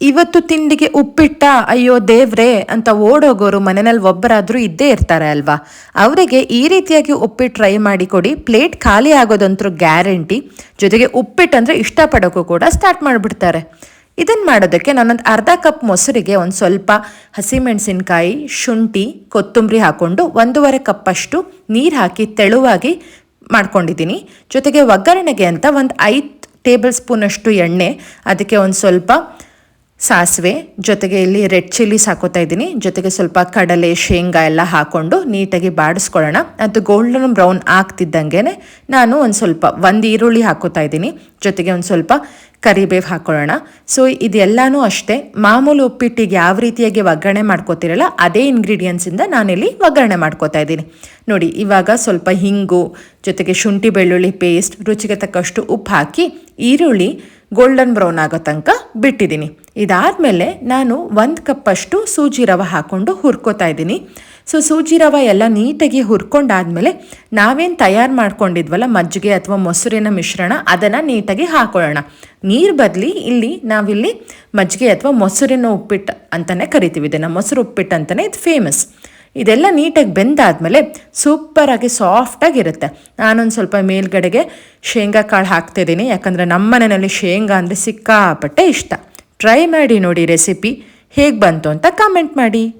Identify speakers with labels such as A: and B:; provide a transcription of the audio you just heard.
A: ಇವತ್ತು ತಿಂಡಿಗೆ ಉಪ್ಪಿಟ್ಟ, ಅಯ್ಯೋ ದೇವ್ರೆ ಅಂತ ಓಡೋಗೋರು ಮನೆಯಲ್ಲಿ ಒಬ್ಬರಾದರೂ ಇದ್ದೇ ಇರ್ತಾರೆ ಅಲ್ವಾ? ಅವರಿಗೆ ಈ ರೀತಿಯಾಗಿ ಉಪ್ಪಿಟ್ಟು ಟ್ರೈ ಮಾಡಿ ಕೊಡಿ. ಪ್ಲೇಟ್ ಖಾಲಿ ಆಗೋದಂತೂ ಗ್ಯಾರಂಟಿ. ಜೊತೆಗೆ ಉಪ್ಪಿಟ್ಟು ಅಂದರೆ ಇಷ್ಟಪಡೋಕ್ಕೂ ಕೂಡ ಸ್ಟಾರ್ಟ್ ಮಾಡಿಬಿಡ್ತಾರೆ. ಇದನ್ನು ಮಾಡೋದಕ್ಕೆ ನಾನೊಂದು ಅರ್ಧ ಕಪ್ ಮೊಸರಿಗೆ ಒಂದು ಸ್ವಲ್ಪ ಹಸಿಮೆಣಸಿನ್ಕಾಯಿ, ಶುಂಠಿ, ಕೊತ್ತಂಬರಿ ಹಾಕ್ಕೊಂಡು ಒಂದೂವರೆ ಕಪ್ಪಷ್ಟು ನೀರು ಹಾಕಿ ತೆಳುವಾಗಿ ಮಾಡ್ಕೊಂಡಿದ್ದೀನಿ. ಜೊತೆಗೆ ಒಗ್ಗರಣೆಗೆ ಅಂತ ಒಂದು ಐದು ಟೇಬಲ್ ಸ್ಪೂನಷ್ಟು ಎಣ್ಣೆ, ಅದಕ್ಕೆ ಒಂದು ಸ್ವಲ್ಪ ಸಾಸಿವೆ, ಜೊತೆಗೆ ಇಲ್ಲಿ ರೆಡ್ ಚಿಲ್ಲೀಸ್ ಹಾಕೋತಾ ಇದ್ದೀನಿ. ಜೊತೆಗೆ ಸ್ವಲ್ಪ ಕಡಲೆ, ಶೇಂಗಾ ಎಲ್ಲ ಹಾಕ್ಕೊಂಡು ನೀಟಾಗಿ ಬಾಡಿಸ್ಕೊಳ್ಳೋಣ. ಅದು ಗೋಲ್ಡನ್ ಬ್ರೌನ್ ಆಗ್ತಿದ್ದಂಗೆ ನಾನು ಒಂದು ಸ್ವಲ್ಪ ಒಂದು ಈರುಳ್ಳಿ ಹಾಕೋತಾ ಇದ್ದೀನಿ. ಜೊತೆಗೆ ಒಂದು ಸ್ವಲ್ಪ ಕರಿಬೇವು ಹಾಕೊಳ್ಳೋಣ. ಸೊ ಇದೆಲ್ಲನೂ ಅಷ್ಟೇ. ಮಾಮೂಲು ಉಪ್ಪಿಟ್ಟಿಗೆ ಯಾವ ರೀತಿಯಾಗಿ ಒಗ್ಗರಣೆ ಮಾಡ್ಕೋತಿರಲ್ಲ, ಅದೇ ಇಂಗ್ರೀಡಿಯೆಂಟ್ಸಿಂದ ನಾನಿಲ್ಲಿ ಒಗ್ಗರಣೆ ಮಾಡ್ಕೋತಾ ಇದ್ದೀನಿ. ನೋಡಿ, ಇವಾಗ ಸ್ವಲ್ಪ ಹಿಂಗು, ಜೊತೆಗೆ ಶುಂಠಿ ಬೆಳ್ಳುಳ್ಳಿ ಪೇಸ್ಟ್ ರುಚಿಗೆ ತಕ್ಕಷ್ಟು ಉಪ್ಪು ಹಾಕಿ ಈರುಳ್ಳಿ ಗೋಲ್ಡನ್ ಬ್ರೌನ್ ಆಗೋ ತನಕ ಬಿಟ್ಟಿದ್ದೀನಿ. ಇದಾದಮೇಲೆ ನಾನು ಒಂದು ಕಪ್ಪಷ್ಟು ಸೂಜಿ ರವೆ ಹಾಕ್ಕೊಂಡು ಹುರ್ಕೋತಾ ಇದ್ದೀನಿ. ಸೊ ಸೂಜಿ ರವೆ ಎಲ್ಲ ನೀಟಾಗಿ ಹುರ್ಕೊಂಡಾದ್ಮೇಲೆ ನಾವೇನು ತಯಾರು ಮಾಡ್ಕೊಂಡಿದ್ವಲ್ಲ, ಮಜ್ಜಿಗೆ ಅಥವಾ ಮೊಸರಿನ ಮಿಶ್ರಣ, ಅದನ್ನು ನೀಟಾಗಿ ಹಾಕೊಳ್ಳೋಣ. ನೀರು ಬದಲಿ ಇಲ್ಲಿ ನಾವಿಲ್ಲಿ ಮಜ್ಜಿಗೆ ಅಥವಾ ಮೊಸರಿನ ಉಪ್ಪಿಟ್ಟು ಅಂತಲೇ ಕರಿತೀವಿ, ಇದನ್ನು ಮೊಸರು ಉಪ್ಪಿಟ್ಟು ಅಂತಲೇ ಇದು ಫೇಮಸ್ ಇದೆಲ್ಲ ನೀಟಾಗಿ ಬೆಂದಾದಮೇಲೆ ಸೂಪರಾಗಿ ಸಾಫ್ಟಾಗಿರುತ್ತೆ ನಾನೊಂದು ಸ್ವಲ್ಪ ಮೇಲ್ಗಡೆಗೆ ಶೇಂಗಾ ಕಾಳು ಹಾಕ್ತಿದ್ದೀನಿ. ಯಾಕಂದರೆ ನಮ್ಮ ಮನೆಯಲ್ಲಿ ಶೇಂಗಾ ಅಂದರೆ ಸಿಕ್ಕಾಪಟ್ಟೆ ಇಷ್ಟ. ಟ್ರೈ ಮಾಡಿ ನೋಡಿ ರೆಸಿಪಿ ಹೇಗೆ ಬಂತು ಅಂತ ಕಾಮೆಂಟ್ ಮಾಡಿ.